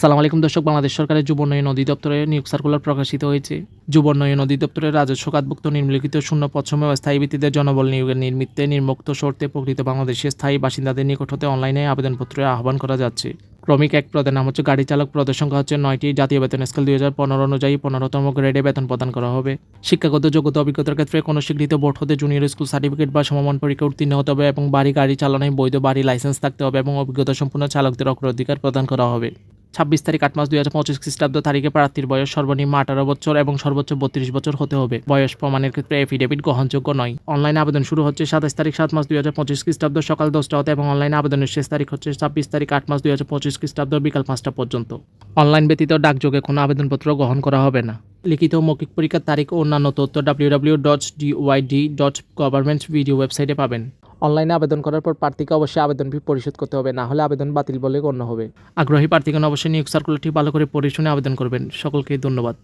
সালাম আলাইকুম দর্শক, বাংলাদেশ সরকারের যুব উন্নয়ন অধিদপ্তরের নিয়োগ সার্কুলার প্রকাশিত হয়েছে। যুব উন্নয়ন অধিদপ্তরের রাজস্ব খাতভুক্ত নিম্নলিখিত শূন্য পশ্চিম স্থায়ী ভিত্তিতে জনবল নিয়োগের নির্মিত্তে নির্মুক্ত শর্তে প্রকৃত বাংলাদেশের স্থায়ী বাসিন্দাদের নিকট হতে অনলাইনে আবেদনপত্রে আহ্বান করা যাচ্ছে। ক্রমিক এক পদের নাম হচ্ছে গাড়ি চালক, পদের সংখ্যা হচ্ছে নয়টি। জাতীয় বেতন স্কেল দুই হাজার পনেরো অনুযায়ী পনেরোতম গ্রেডে বেতন প্রদান করা হবে। শিক্ষাগত যোগ্যতা অভিজ্ঞতার ক্ষেত্রে কোনো স্বীকৃত বোর্ড হতে জুনিয়র স্কুল সার্টিফিকেট বা সমমান পরীক্ষা উত্তীর্ণ হতে হবে এবং বাড়ি, গাড়ি চালানোয় বৈধ বাড়ি লাইসেন্স থাকতে হবে এবং অভিজ্ঞতা সম্পন্ন চালকদের অগ্রাধিকার প্রদান করা হবে। ছাব্বিশ তারিখ আট মাস দুই হাজার পঁচিশ খ্রিস্টাব্দ তারিখে প্রার্থীর বয়স সর্বনিম্ন আঠারো বছর এবং সর্বোচ্চ বত্রিশ বছর হতে হবে। বয়স প্রমাণের ক্ষেত্রে এফিডেভিট গ্রহণযোগ্য নয়। অনলাইনে আবেদন শুরু হচ্ছে সাতাশ তারিখ সাত মাস দুই হাজার পঁচিশ খ্রিস্টাব্দ সকাল দশটা হতে এবং অনলাইন আবেদনের শেষ তারিখ হচ্ছে ছাব্বিশ তারিখ আট মাস দুই হাজার পঁচিশ খ্রিস্টাব্দ বিকাল পাঁচটা পর্যন্ত। অনলাইন ব্যতীত ডাকযোগে কোনো আবেদনপত্র গ্রহণ করা হবে না। লিখিত মৌখিক পরীক্ষার তারিখ অন্যান্য তথ্য W W dot DYD dot government video ওয়েবসাইটে পাবেন। অনলাইনে আবেদন করার পর প্রার্থীকে অবশ্যই আবেদন ফি পরিশোধ করতে হবে, না হলে আবেদন বাতিল বলে গণ্য হবে। আগ্রহী প্রার্থীগণ অবশ্যই নিয়োগ সার্কুলারটি ভালো করে পড়ে আবেদন করবেন। সকলকে ধন্যবাদ।